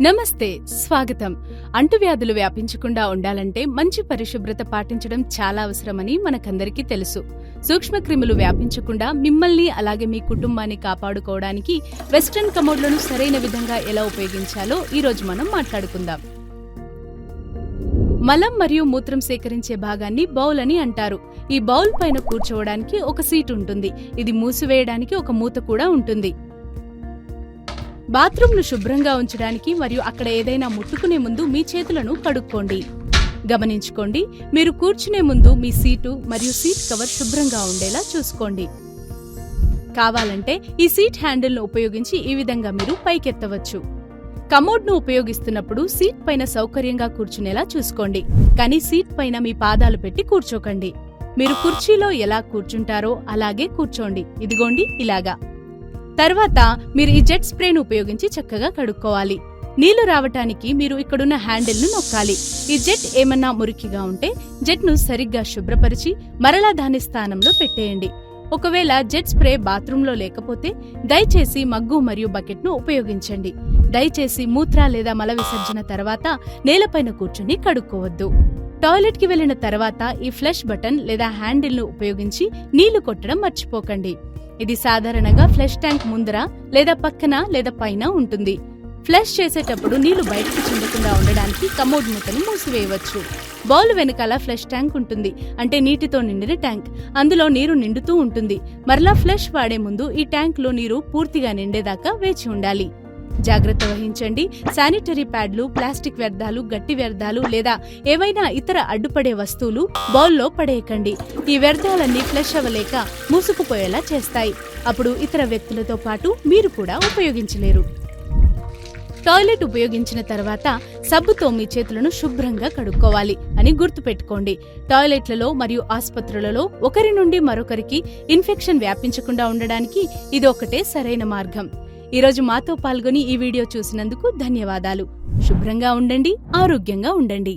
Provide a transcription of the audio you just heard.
నమస్తే స్వాగతం. అంటువ్యాధులు వ్యాపించకుండా ఉండాలంటే మంచి పరిశుభ్రత పాటించడం చాలా అవసరమని మనకందరికీ తెలుసు. సూక్ష్మక్రిములు వ్యాపించకుండా మిమ్మల్ని అలాగే మీ కుటుంబాన్ని కాపాడుకోవడానికి వెస్ట్రన్ కమోడ్లను సరైన విధంగా ఎలా ఉపయోగించాలో ఈరోజు మనం మాట్లాడుకుందాం. మలం మరియు మూత్రం సేకరించే భాగాన్ని బౌల్ అని అంటారు. ఈ బౌల్ పైన కూర్చోవడానికి ఒక సీట్ ఉంటుంది. ఇది మూసివేయడానికి ఒక మూత కూడా ఉంటుంది. బాత్రూంను శుభ్రంగా ఉంచడానికి మరియు అక్కడ ఏదైనా ముట్టుకునే ముందు మీ చేతులను కడుక్కోండి. గమనించుకోండి మీరు కూర్చునే ముందు మీ సీటు మరియు సీట్ కవర్ శుభ్రంగా ఉండేలా చూసుకోండి. కావాలంటే ఈ సీట్ హ్యాండిల్ను ఉపయోగించి ఈ విధంగా మీరు పైకెత్తవచ్చు. కమోడ్ను ఉపయోగిస్తున్నప్పుడు సీట్ పైన సౌకర్యంగా కూర్చునేలా చూసుకోండి. కానీ సీట్ పైన మీ పాదాలు పెట్టి కూర్చోకండి. మీరు కుర్చీలో ఎలా కూర్చుంటారో అలాగే కూర్చోండి. ఇదిగోండి ఇలాగా. తర్వాత మీరు ఈ జెట్ స్ప్రేను ఉపయోగించి చక్కగా కడుక్కోవాలి. నీళ్ళు రావటానికి మీరు ఇక్కడున్న హ్యాండిల్ను నొక్కాలి. ఈ జెట్ ఏమన్నా మురికిగా ఉంటే జెట్ను సరిగ్గా శుభ్రపరిచి మరలా దాని స్థానంలో పెట్టేయండి. ఒకవేళ జెట్ స్ప్రే బాత్రూంలో లేకపోతే దయచేసి మగ్గు మరియు బకెట్ను ఉపయోగించండి. దయచేసి మూత్ర లేదా మల విసర్జన తర్వాత నేలపైన కూర్చుని కడుక్కోవద్దు. టాయిలెట్కి వెళ్ళిన తర్వాత ఈ ఫ్లష్ బటన్ లేదా హ్యాండిల్ను ఉపయోగించి నీళ్ళు కొట్టడం మర్చిపోకండి. ఇది సాధారణంగా ఫ్లష్ ట్యాంక్ ముందర లేదా పక్కన లేదా పైన ఉంటుంది. ఫ్లష్ చేసేటప్పుడు నీళ్ళు బయటకు చెందకుండా ఉండడానికి కమోడ్ మూతను మూసివేయవచ్చు. బౌల్ వెనకాల ఫ్లష్ ట్యాంక్ ఉంటుంది. అంటే నీటితో నిండిన ట్యాంక్. అందులో నీరు నిండుతూ ఉంటుంది. మరలా ఫ్లష్ వాడే ముందు ఈ ట్యాంక్లో నీరు పూర్తిగా నిండేదాకా వేచి ఉండాలి. జాగ్రత్త వహించండి. శానిటరీ ప్యాడ్లు ప్లాస్టిక్ వ్యర్థాలు గట్టి వ్యర్థాలు లేదా ఏవైనా ఇతర అడ్డుపడే వస్తువులు బౌల్లో పడేయకండి. ఈ వ్యర్థాలన్నీ ఫ్లష్ అవ్వలేక మూసుకుపోయేలా చేస్తాయి. అప్పుడు ఇతర వ్యక్తులతో పాటు మీరు కూడా ఉపయోగించలేరు. టాయిలెట్ ఉపయోగించిన తర్వాత సబ్బుతో మీ చేతులను శుభ్రంగా కడుక్కోవాలి అని గుర్తుపెట్టుకోండి. టాయిలెట్లలో మరియు ఆసుపత్రులలో ఒకరి నుండి మరొకరికి ఇన్ఫెక్షన్ వ్యాపించకుండా ఉండడానికి ఇది ఒకటే సరైన మార్గం. ఈరోజు మాతో పాల్గొని ఈ వీడియో చూసినందుకు ధన్యవాదాలు. శుభ్రంగా ఉండండి ఆరోగ్యంగా ఉండండి.